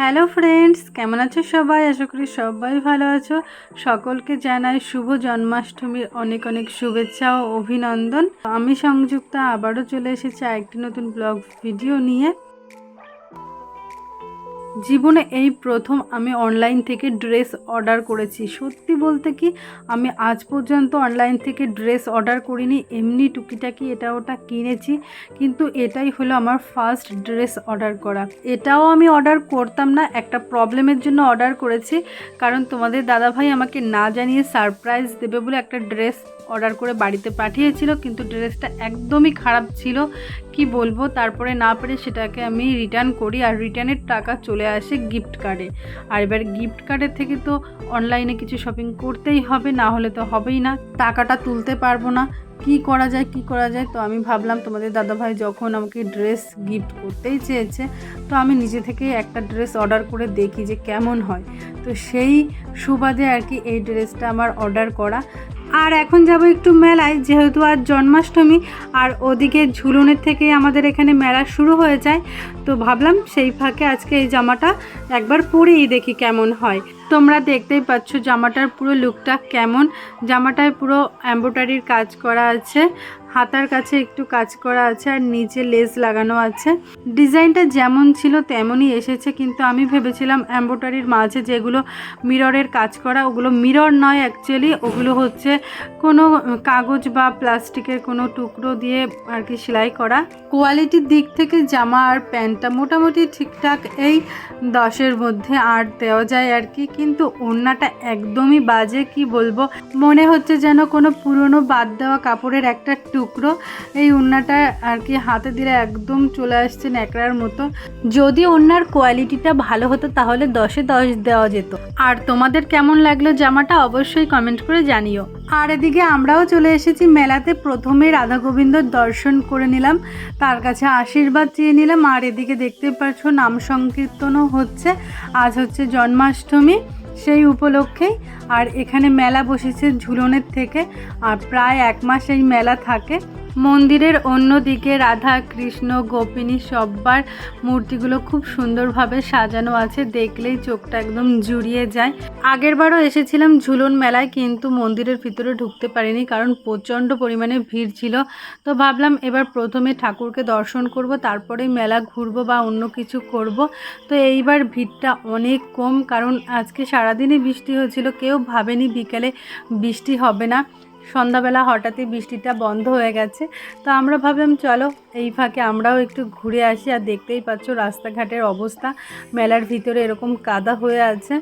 Hello friends, কেমন আছো সবাই? আশা করি সবাই ভালো আছো। সকলকে জানাই শুভ জন্মাষ্টমীর অনেক অনেক শুভেচ্ছা ও অভিনন্দন। আমি সংযুক্তা, আবারও চলে এসেছি আরেকটি নতুন ব্লগ ভিডিও নিয়ে। জীবনে এই প্রথম আমি অনলাইন থেকে ড্রেস অর্ডার করেছি। সত্যি বলতে কি, আমি আজ পর্যন্ত অনলাইন থেকে ড্রেস অর্ডার করিনি, এমনি টুকিটাকি এটা ওটা কিনেছি, কিন্তু এটাই হলো আমার ফার্স্ট ড্রেস অর্ডার করা। এটাও আমি অর্ডার করতাম না, একটা প্রবলেমের জন্য অর্ডার করেছি, কারণ তোমাদের দাদাভাই আমাকে না জানিয়ে সারপ্রাইজ দেবে বলে একটা ড্রেস অর্ডার করে বাড়িতে পাঠিয়েছিল, কিন্তু ড্রেসটা একদমই খারাপ ছিল। কি বলব? তারপরে না পেরে সেটাকে আমি রিটার্ন করি আর রিটার্নের টাকা চলে আসে গিফট কার্ডে আর এবার গিফট কার্ডের থেকে তো অনলাইনে কিছু শপিং করতেই হবে, না হলে তো হবেই না। টাকাটা তুলতে পারব না। কি করা যায়, কি করা যায়? তো আমি ভাবলাম, তোমাদের দাদাভাই যখন আমাকে ড্রেস গিফট করতেই চেয়েছে, তো আমি নিজে থেকে একটা ড্রেস অর্ডার করে দেখি যে কেমন হয়। তো সেই সুবাদে আর কি এই ড্রেসটা আমার অর্ডার করা। আর এখন যাব একটু মেলায়, যেহেতু আজ জন্মাষ্টমী, আর ওদিকে ঝুলনের থেকে আমাদের এখানে মেলা শুরু হয়ে যায়। তো ভাবলাম সেই ফাঁকে আজকে এই জামাটা একবার পরেই দেখি কেমন হয়। তোমরা দেখতেই পাচ্ছ জামাটার পুরো লুকটা কেমন। জামাটায় পুরো এম্ব্রয়ডারির কাজ করা আছে। হাতার কাছে একটু কাজ করা আছে আর নিচে লেস লাগানো আছে। ডিজাইনটা যেমন ছিল তেমনই এসেছে, কিন্তু আমি ভেবেছিলাম এম্ব্রয়ডারির মাঝে যেগুলো মিররের কাজ করা, ওগুলো মিরর নয় অ্যাকচুয়ালি ওগুলো হচ্ছে কোনো কাগজ বা প্লাস্টিকের কোনো টুকরো দিয়ে আর কি সেলাই করা। কোয়ালিটির দিক থেকে জামা আর প্যান্টটা মোটামুটি ঠিকঠাক, এই দশের মধ্যে আর দেওয়া যায় আর কি, কিন্তু ওড়নাটা একদমই বাজে, কি বলব? মনে হচ্ছে যেন কোনো পুরনো বাদ দেওয়া কাপড়ের একটা টুকরো এই ওড়নাটা আর কি হাতে দিলে একদম চলে আসছে ন্যাকড়ার মতো। যদি ওড়নার কোয়ালিটিটা ভালো হতো তাহলে দশে দশ দেওয়া যেত। আর তোমাদের কেমন লাগল জামাটা অবশ্যই কমেন্ট করে জানিও। আর এদিকে আমরাও চলে এসেছি মেলাতে, প্রথমে রাধা গোবিন্দর দর্শন করে নিলাম। তার কাছে আশীর্বাদ চেয়ে নিলাম। আর এদিকে দেখতে পাচ্ছ নাম সংকীর্তনও হচ্ছে। আজ হচ্ছে জন্মাষ্টমী। সেই উপলক্ষেই আর এখানে মেলা বসেছে ঝুলনের থেকে। আর প্রায় এক মাস এই মেলা থাকে। মন্দিরের অন্যদিকে রাধা, কৃষ্ণ, গোপিনী সব্বার মূর্তিগুলো খুব সুন্দরভাবে সাজানো আছে। দেখলেই চোখটা একদম জুড়িয়ে যায়। আগেরবারও এসেছিলাম ঝুলন মেলায়, কিন্তু মন্দিরের ভিতরে ঢুকতে পারিনি কারণ প্রচণ্ড পরিমাণে ভিড় ছিল। তো ভাবলাম এবার প্রথমে ঠাকুরকে দর্শন করব তারপরে মেলা ঘুরবো বা অন্য কিছু করব। তো এইবার ভিড়টা অনেক কম কারণ আজকে সারাদিনই বৃষ্টি হয়েছিল, কেউ ভাবেনি বিকেলে বৃষ্টি হবে না। সন্ধ্যাবেলা হঠাৎই বৃষ্টিটা বন্ধ হয়ে গেছে। তো আমরা ভাবলাম, চলো এই ফাঁকে আমরাও একটু ঘুরে আসি। আর দেখতেই পাচ্ছ রাস্তাঘাটের অবস্থা, মেলার ভিতরে এরকম কাদা হয়ে আছে।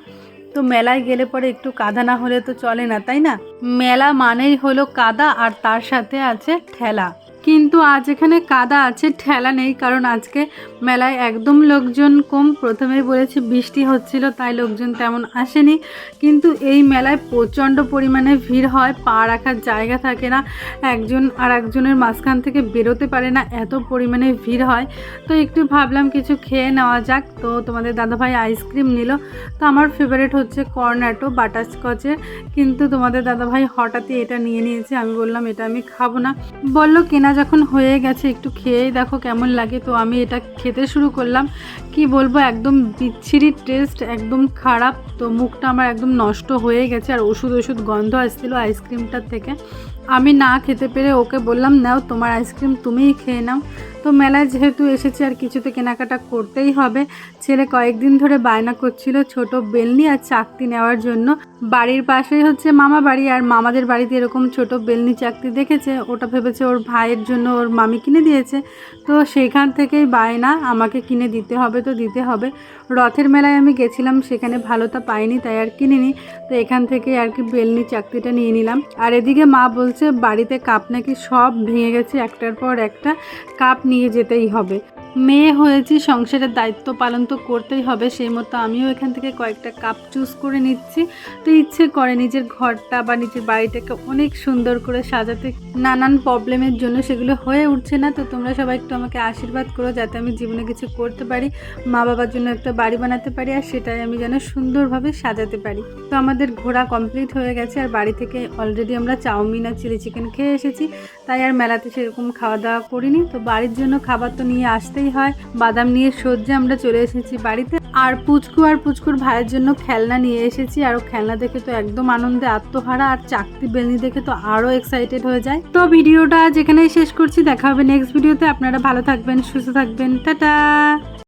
তো মেলায় গেলে পরে একটু কাদা না হলে তো চলে না, তাই না? মেলা মানেই হলো কাদা আর তার সাথে আছে ঠেলা। কিন্তু আজ এখানে কাদা আছে, ঠেলা নেই, কারণ আজকে মেলায় একদম লোকজন কম। প্রথমেই বলেছি বৃষ্টি হচ্ছিল, তাই লোকজন তেমন আসেনি। কিন্তু এই মেলায় প্রচণ্ড পরিমাণে ভিড় হয়, পা রাখার জায়গা থাকে না। একজন আর একজনের মাঝখান থেকে বেরোতে পারে না, এত পরিমাণে ভিড় হয়। তো একটু ভাবলাম কিছু খেয়ে নেওয়া যাক। তো তোমাদের দাদাভাই আইসক্রিম নিল। তো আমার ফেভারিট হচ্ছে কর্নাটো বাটারস্কচের। কিন্তু তোমাদের দাদাভাই হঠাৎই এটা নিয়ে নিয়েছে, আমি বললাম এটা আমি খাব না। বলল, কেনা যখন হয়ে গেছে, একটু খেয়েই দেখো কেমন লাগে। তো আমি এটা খেতে শুরু করলাম। কি বলব, একদম বিচ্ছিরি টেস্ট একদম খারাপ। তো মুখটা আমার একদম নষ্ট হয়ে গেছে আর ওষুধ ওষুধ গন্ধ আসছিল আইসক্রিমটার থেকে। আমি না খেতে পেরে ওকে বললাম, নাও তোমার আইসক্রিম তুমিই খেয়ে নাও। তো মেলায় যেহেতু এসেছে আর কিছুতে কেনাকাটা করতেই হবে, ছেলে কয়েকদিন ধরে বায়না করছিল ছোট বেলনি আর চাকতি নেওয়ার জন্য। বাড়ির পাশেই হচ্ছে মামা বাড়ি আর মামাদের বাড়িতে এরকম ছোট বেলনি চাকতি দেখেছে, ওটা ভেবেছে ওর ভাইয়ের জন্য ওর মামি কিনে দিয়েছে। তো সেখান থেকেই বায়না আমাকে কিনে দিতে হবে তো দিতে হবে। রথের মেলায় আমি গেছিলাম, সেখানে ভালোটা পাইনি, তাই আর কিনিনি। তো এখান থেকে আর কি বেলনি চাকতিটা নিয়ে নিলাম। আর এদিকে মা বলছে বাড়িতে কাপ নাকি সব ভেঙে গেছে একটার পর একটা কাপ নিয়ে যেতেই হবে। মেয়ে হয়েছি, সংসারের দায়িত্ব পালন তো করতেই হবে, সেই মতো আমিও এখান থেকে কয়েকটা কাপ চুজ করে নিচ্ছি। তো ইচ্ছে করে নিজের ঘরটা বা নিজের বাড়িটাকে অনেক সুন্দর করে সাজাতে, নানান প্রবলেমের জন্য সেগুলো হয়ে উঠছে না। তো তোমরা সবাই একটু আমাকে আশীর্বাদ করো যাতে আমি জীবনে কিছু করতে পারি, মা বাবার জন্য একটা বাড়ি বানাতে পারি আর সেটাই আমি যেন সুন্দরভাবে সাজাতে পারি। তো আমাদের ঘোরা কমপ্লিট হয়ে গেছে আর বাড়ি থেকে অলরেডি আমরা চাউমিন আর চিলি চিকেন খেয়ে এসেছি। তাই আর মেলাতে সেরকম খাওয়া দাওয়া করিনি। তো বাড়ির জন্য খাবার তো নিয়ে আসতেই হয়। বাদাম নিয়ে সজ্জে আমরা চলে এসেছি বাড়িতে। আর পুচকু আর পুচকুর ভাইয়ের জন্য খেলনা নিয়ে এসেছি। আর খেলনা দেখে তো একদম আনন্দে আত্মহারা। আর চাকতি বেলনি দেখে তো আরও এক্সাইটেড হয়ে যায়। তো ভিডিওটা যেখানেই শেষ করছি। দেখা হবে নেক্সট ভিডিওতে আপনারা ভালো থাকবেন, সুস্থ থাকবেন। টাটা!